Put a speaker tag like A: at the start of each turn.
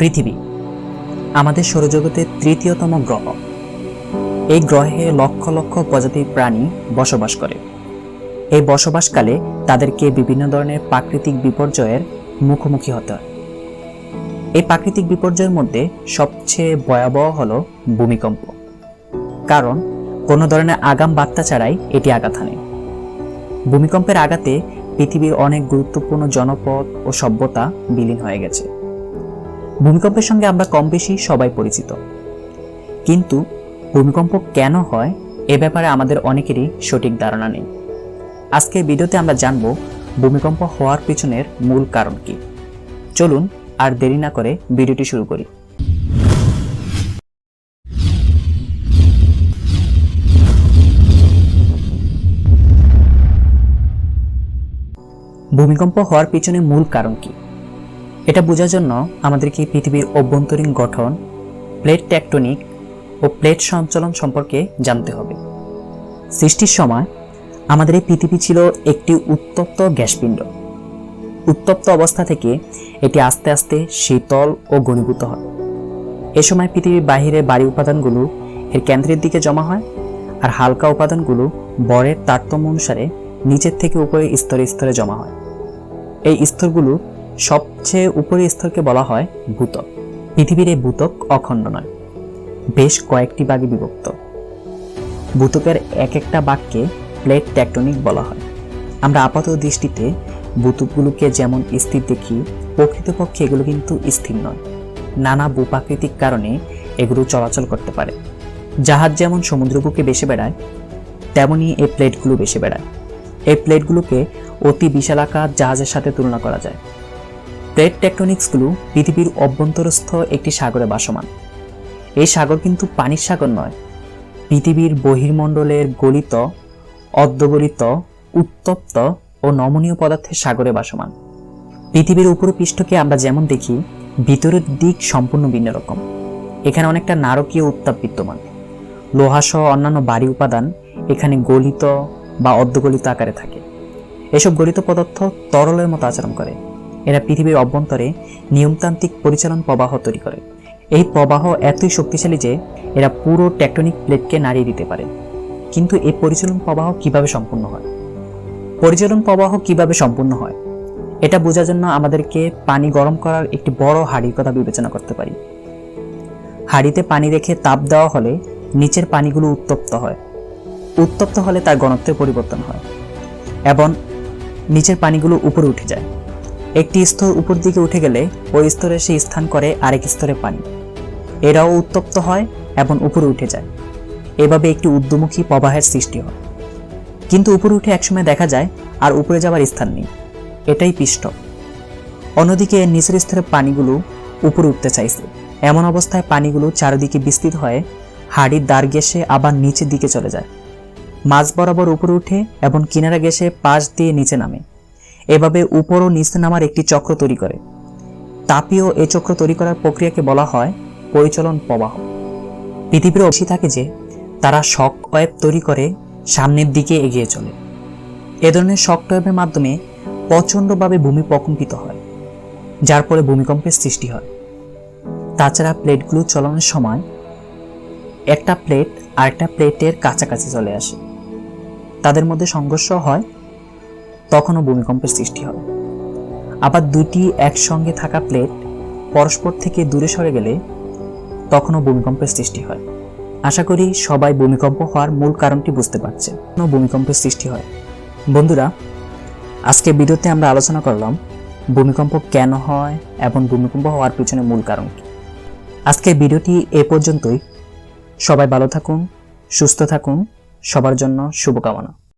A: পৃথিবী। আমাদের সৌরজগতের তৃতীয়তম গ্রহ। এই গ্রহে লক্ষ লক্ষ প্রজাতির প্রাণী বসবাস করে। এই বসবাসকালে তাদেরকে বিভিন্ন ধরনের প্রাকৃতিক বিপর্যয়ের মুখোমুখি হতে হয়। এই প্রাকৃতিক বিপর্যয়ের মধ্যে সবচেয়ে ভয়াবহ হল ভূমিকম্প। কারণ কোনো ধরনের আগাম বার্তা ছাড়াই এটি আঘাত হানে। ভূমিকম্পের আঘাতে পৃথিবীর অনেক গুরুত্বপূর্ণ জনপদ ও সভ্যতা বিলীন হয়ে গেছে। ভূমিকম্পের সঙ্গে আমরা কম বেশি সবাই পরিচিত। কিন্তু ভূমিকম্প কেন হয় এ ব্যাপারে আমাদের অনেকেরই সঠিক ধারণা নেই। আজকের ভিডিওতে আমরা জানব ভূমিকম্প হওয়ার পিছনের মূল কারণ কি। চলুন আর দেরি না করে ভিডিওটি শুরু করি। ভূমিকম্প হওয়ার পিছনে মূল কারণ কি? এটা বোঝার জন্য আমাদেরকে পৃথিবীর অভ্যন্তরীণ গঠন, প্লেট টেকটনিক ও প্লেট সঞ্চালন সম্পর্কে জানতে হবে। সৃষ্টির সময় আমাদের এই পৃথিবী ছিল একটি উত্তপ্ত গ্যাসপিণ্ড। উত্তপ্ত অবস্থা থেকে এটি আস্তে আস্তে শীতল ও ঘনীভূত হয়। এ সময় পৃথিবীর বাহিরে বাড়ি উপাদানগুলো এর কেন্দ্রের দিকে জমা হয় আর হালকা উপাদানগুলো বরের তারতম্য অনুসারে নিচের থেকে উপরে স্তরে স্তরে জমা হয়। এই স্তরগুলো সবচেয়ে উপরের স্তরকে বলা হয় ভূতক। পৃথিবীর এই ভূতক অখণ্ড নয়, বেশ কয়েকটি ভাগে বিভক্ত। ভূতকের এক একটা বাক্যে প্লেট টেকটনিক বলা হয়। আমরা আপাত দৃষ্টিতে ভূতকগুলোকে যেমন স্থির দেখি, প্রকৃতপক্ষে এগুলো কিন্তু স্থির নয়। নানা ভূপ্রাকৃতিক কারণে এগুলো চলাচল করতে পারে। জাহাজ যেমন সমুদ্র বুকে বেসে বেড়ায় তেমনই এই প্লেটগুলো বেসে বেড়ায়। এই প্লেটগুলোকে অতি বিশালাকার জাহাজের সাথে তুলনা করা যায়। প্লেট টেকটনিক্সগুলো পৃথিবীর অভ্যন্তরস্থ একটি সাগরে বাসমান। এই সাগর কিন্তু পানির সাগর নয়। পৃথিবীর বহির্মণ্ডলের গলিত অর্ধগলিত উত্তপ্ত ও নমনীয় পদার্থের সাগরে বাসমান। পৃথিবীর উপর পৃষ্ঠকে আমরা যেমন দেখি, ভিতরের দিক সম্পূর্ণ ভিন্ন রকম। এখানে অনেকটা নারকীয় উত্তাপ বিদ্যমান। লোহাসহ অন্যান্য বাড়ি উপাদান এখানে গলিত বা অর্ধগলিত আকারে থাকে। এসব গলিত পদার্থ তরলের মতো আচরণ করে। এরা পৃথিবীর অভ্যন্তরে নিয়মতান্ত্রিক পরিচালন প্রবাহ তৈরি করে। এই প্রবাহ এতই শক্তিশালী যে এরা পুরো টেকটনিক প্লেটকে নাড়িয়ে দিতে পারে। কিন্তু এই পরিচালন প্রবাহ কীভাবে সম্পূর্ণ হয়? পরিচালন প্রবাহ কীভাবে সম্পূর্ণ হয়? এটা বোঝার জন্য আমাদেরকে পানি গরম করার একটি বড় হাঁড়ির কথা বিবেচনা করতে পারি। হাঁড়িতে পানি রেখে তাপ দেওয়া হলে নিচের পানিগুলো উত্তপ্ত হয়। উত্তপ্ত হলে তার ঘনত্বের পরিবর্তন হয় এবং নিচের পানিগুলো উপরে উঠে যায়। একটি স্তর উপর দিকে উঠে গেলে ওই স্তরে সে স্থান করে আরেক স্তরে পানি। এরাও উত্তপ্ত হয় এবং উপরে উঠে যায়। এভাবে একটি ঊর্ধ্বমুখী প্রবাহের সৃষ্টি হয়। কিন্তু উপরে উঠে একসময় দেখা যায় আর উপরে যাওয়ার স্থান নেই। এটাই পৃষ্ঠ অন্যদিকে নিচের স্তরের পানিগুলো উপরে উঠতে চাইছে। এমন অবস্থায় পানিগুলো চারিদিকে বিস্তৃত হয়ে হাড়ির দ্বার গেসে আবার নিচের দিকে চলে যায়। মাঝ বরাবর উপরে উঠে এবং কিনারা গেসে পাশ দিয়ে নিচে নামে। এভাবে উপর ও নিচে নামার একটি চক্র তৈরি করে। তাপীয় এ চক্র তৈরি করার প্রক্রিয়াকে বলা হয় পরিচলন প্রবাহ। পৃথিবীর বেশি থাকে যে, তারা শক ওয়েব তৈরি করে সামনের দিকে এগিয়ে চলে। এ ধরনের শক ওয়েবের মাধ্যমে প্রচণ্ডভাবে ভূমি প্রকম্পিত হয়, যার ফলে ভূমিকম্পের সৃষ্টি হয়। তাছাড়া প্লেটগুলো চলানোর সময় একটা প্লেট আরেকটা প্লেটের কাছাকাছি চলে আসে। তাদের মধ্যে সংঘর্ষ হয় তখনও ভূমিকম্পের সৃষ্টি হয়। আবার দুটি একসঙ্গে থাকা প্লেট পরস্পর থেকে দূরে সরে গেলে তখনও ভূমিকম্পের সৃষ্টি হয়। আশা করি সবাই ভূমিকম্প হওয়ার মূল কারণটি বুঝতে পারছে। কেন ভূমিকম্পের সৃষ্টি হয়। বন্ধুরা আজকে ভিডিওতে আমরা আলোচনা করলাম ভূমিকম্প কেন হয় এবং ভূমিকম্প হওয়ার পিছনে মূল কারণ কি। আজকের ভিডিওটি এ পর্যন্তই। সবাই ভালো থাকুন, সুস্থ থাকুন, সবার জন্য শুভকামনা।